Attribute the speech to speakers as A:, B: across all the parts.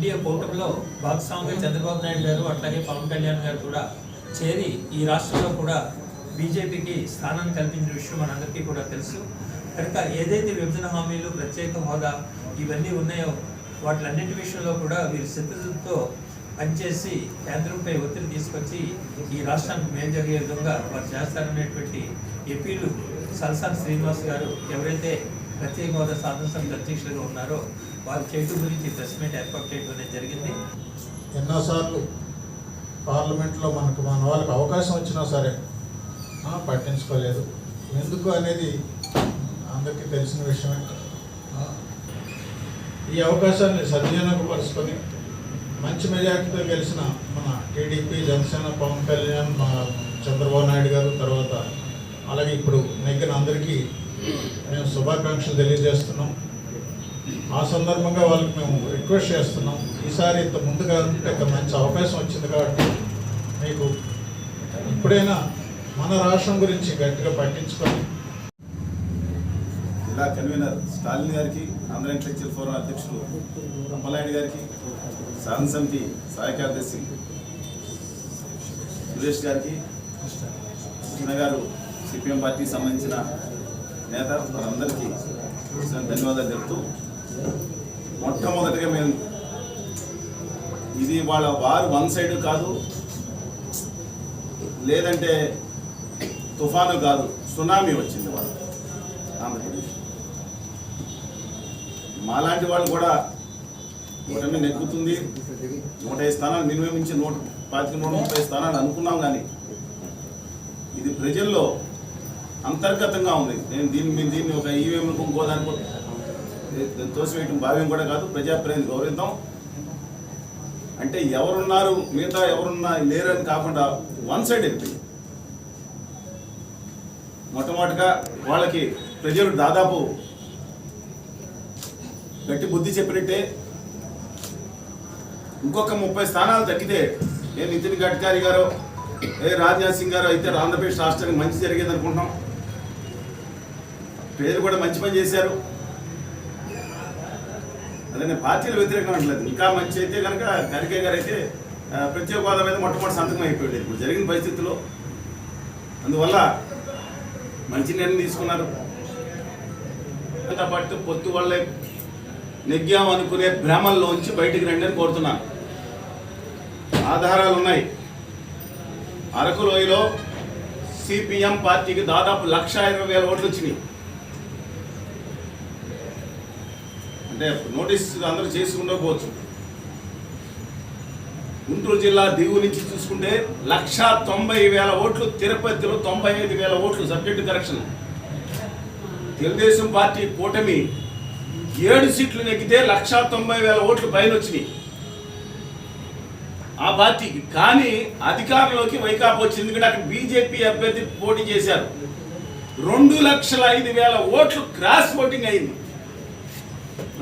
A: భాగస్వామిగా చంద్రబాబు నాయుడు గారు అట్లాగే పవన్ కళ్యాణ్ గారు కూడా చేరి ఈ రాష్ట్రంలో కూడా బీజేపీకి స్థానాన్ని కల్పించిన విషయం మనందరికీ కూడా తెలుసు. కనుక ఏదైతే విభజన హామీలు ప్రత్యేక హోదా ఇవన్నీ ఉన్నాయో వాటిలన్నింటి విషయంలో కూడా వీరు సిద్ధతో పనిచేసి కేంద్రంపై ఒత్తిడి తీసుకొచ్చి ఈ రాష్ట్రానికి మేలు జరిగే విధంగా వారు చేస్తారనేటువంటి ఎపీలు సల్సాన్ శ్రీనివాస్ గారు ఎవరైతే ప్రత్యేక హోదా సాధన సమితి అధ్యక్షులుగా ఉన్నారో వారు చేయటం గురించి ప్రెస్ మీట్ ఏర్పాటు చేయడం అనేది జరిగింది.
B: ఎన్నోసార్లు పార్లమెంట్లో మనకు మన వాళ్ళకి అవకాశం వచ్చినా సరే పట్టించుకోలేదు. ఎందుకు అనేది అందరికీ తెలిసిన విషయమే. ఈ అవకాశాన్ని సద్వినియోగపరుచుకొని మంచి మెజార్టీతో గెలిచిన మన టీడీపీ జనసేన పవన్ కళ్యాణ్ చంద్రబాబు నాయుడు గారు తర్వాత అలాగే ఇప్పుడు నెగ్గిన అందరికీ మేము శుభాకాంక్షలు తెలియజేస్తున్నాం. ఆ సందర్భంగా వాళ్ళకి మేము రిక్వెస్ట్ చేస్తున్నాం. ఈసారి ఇంత ముందుగా ఇంత మంచి అవకాశం వచ్చింది కాబట్టి మీకు ఇప్పుడైనా మన రాష్ట్రం గురించి గట్టిగా పట్టించుకొని
C: జిల్లా కన్వీనర్ స్టాలిన్ గారికి ఆంధ్ర ఇంటలెక్చువల్ ఫోరం అధ్యక్షులు అప్పలనాయుడు గారికి శాసన సమితి సహాయ కార్యదర్శి సురేష్ గారికి కృష్ణ గారు సిపిఎం పార్టీకి సంబంధించిన నేత వారందరికీ ధన్యవాదాలు తెలుపుతూ మొట్టమొదటిగా మేము ఇది వాళ్ళ వారు వన్ సైడ్ కాదు లేదంటే తుఫాను కాదు సునామీ వచ్చింది వాళ్ళు ఆంధ్రప్రదేశ్. మాలాంటి వాళ్ళు కూడా ఓటమి నెగ్గుతుంది. నూట ఐదు స్థానాలు మినిమం నుంచి నూట పాతిక నూట ముప్పై స్థానాలు అనుకున్నాం కానీ ఇది ప్రజల్లో అంతర్గతంగా ఉంది. నేను దీన్ని దీన్ని ఒక ఈవీఎం ఇంకో దానికి తోసివేయటం భావ్యం కూడా కాదు ప్రజాప్రతినిధి గౌరవిద్దాం. అంటే ఎవరున్నారు మిగతా ఎవరున్నా లేరని కాకుండా వన్ సైడ్ వెళ్ళిపోయి మొట్టమొదటిగా వాళ్ళకి ప్రజలు దాదాపు గట్టి బుద్ధి చెప్పినట్టే ఇంకొక ముప్పై స్థానాలు తగ్గితే ఏ నితిన్ గడ్కరీ గారు ఏ రాజ్నాథ్ సింగ్ గారు అయితే ఆంధ్రప్రదేశ్ రాష్ట్రానికి మంచి జరిగేది అనుకుంటున్నాం. పేరు కూడా మంచి పని చేశారు. అదే పార్టీలు వ్యతిరేకం అంటలేదు ఇంకా మంచి అయితే కనుక ఖర్గే గారు అయితే ప్రత్యేక హోదా మీద మొట్టమొదటి సంతకం అయిపోయాడు ఇప్పుడు జరిగిన పరిస్థితుల్లో అందువల్ల మంచి నిర్ణయం తీసుకున్నారు. పాటు పొత్తు వల్లే నెగ్గాం అనుకునే భ్రమల్లోంచి బయటికి రండి అని కోరుతున్నాను. ఆధారాలు ఉన్నాయి. అరకు లోయలో సిపిఎం పార్టీకి దాదాపు లక్ష ఇరవై వేల ఓట్లు వచ్చినాయి. అంటే నోటీస్ అందరూ చేసి ఉండకపోవచ్చు గుంటూరు జిల్లా దిగువ నుంచి చూసుకుంటే లక్ష తొంభై వేల ఓట్లు తిరుపతిలో తొంభై ఐదు వేల ఓట్లు సబ్జెక్టు కరెక్షన్. తెలుగుదేశం పార్టీ కూటమి ఏడు సీట్లు నెగ్గితే లక్ష తొంభై వేల ఓట్లు పైన వచ్చినాయి. ఆ పార్టీకి. కానీ అధికారంలోకి వైకాపా వచ్చింది ఎందుకంటే అక్కడ బీజేపీ అభ్యర్థి పోటీ చేశారు. రెండు లక్షల ఐదు వేల ఓట్లు క్రాస్ ఓటింగ్ అయింది.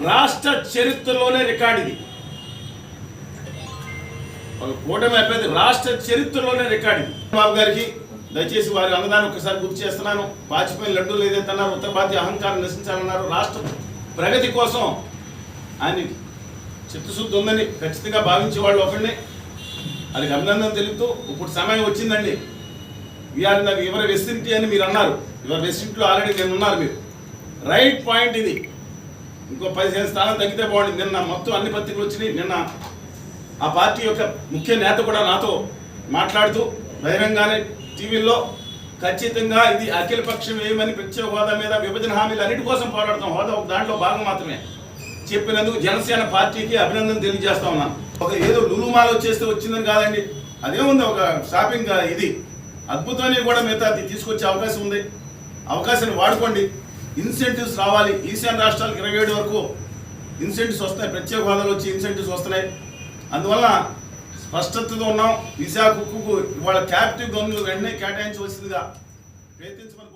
C: రాష్ట్ర చరిత్రలోనే రికార్డు ఇది. ఒక కూటమి అభ్యర్థి రాష్ట్ర చరిత్రలోనే రికార్డు ఇది. బాబు గారికి దయచేసి వారి అన్నదాన్ని ఒకసారి గుర్తు చేస్తున్నాను. వాజ్పేయి లడ్డూలు ఏదైతే అన్నారు ఉత్తర భారతీయ అహంకారం నశించాలన్నారు. రాష్ట్ర ప్రగతి కోసం ఆయన చిత్తశుద్ధి ఉందని ఖచ్చితంగా భావించే వాళ్ళు ఒకరిని అది అభినందన తెలుపుతూ ఇప్పుడు సమయం వచ్చిందండి. వీఆర్ ఇన్ యువర్ వెస్టింటీ అని మీరు అన్నారు. యువర్ వెస్టింట్లో ఆల్రెడీ నేను ఉన్నారు మీరు. రైట్ పాయింట్ ఇది. ఇంకో పదిహేను స్థానాలు తగ్గితే బాగుంది నిన్న మొత్తం అన్ని పత్రికలు వచ్చినాయి. నిన్న ఆ పార్టీ యొక్క ముఖ్య నేత కూడా నాతో మాట్లాడుతూ బహిరంగానే టీవీల్లో ఖచ్చితంగా ఇది అఖిల పక్షం ఏమని ప్రత్యేక హోదా మీద విభజన హామీలు అన్నిటి కోసం పోరాడతాం. హోదా ఒక దాంట్లో భాగం మాత్రమే. చెప్పినందుకు జనసేన పార్టీకి అభినందన తెలియజేస్తా ఉన్నాను ఒక ఏదో లులుమాల వచ్చేస్తే వచ్చిందని కాదండి. అదేముంది ఒక షాపింగ్ ఇది. అద్భుతమైన కూడా మిగతా అది తీసుకొచ్చే అవకాశం ఉంది. అవకాశాన్ని వాడుకోండి. ఇన్సెంటివ్స్ రావాలి. ఈశాన్య రాష్ట్రాలకు ఇరవై ఏడు వరకు ఇన్సెంటివ్స్ వస్తున్నాయి. ప్రత్యేక హోదాలు వచ్చి ఇన్సెంటివ్స్ వస్తున్నాయి. అందువల్ల స్పష్టతతో ఉన్నాం. విశాఖకు ఇవాళ క్యాప్టివ్ గనులు వెంటనే కేటాయించవలసిందిగా ప్రయత్నించమని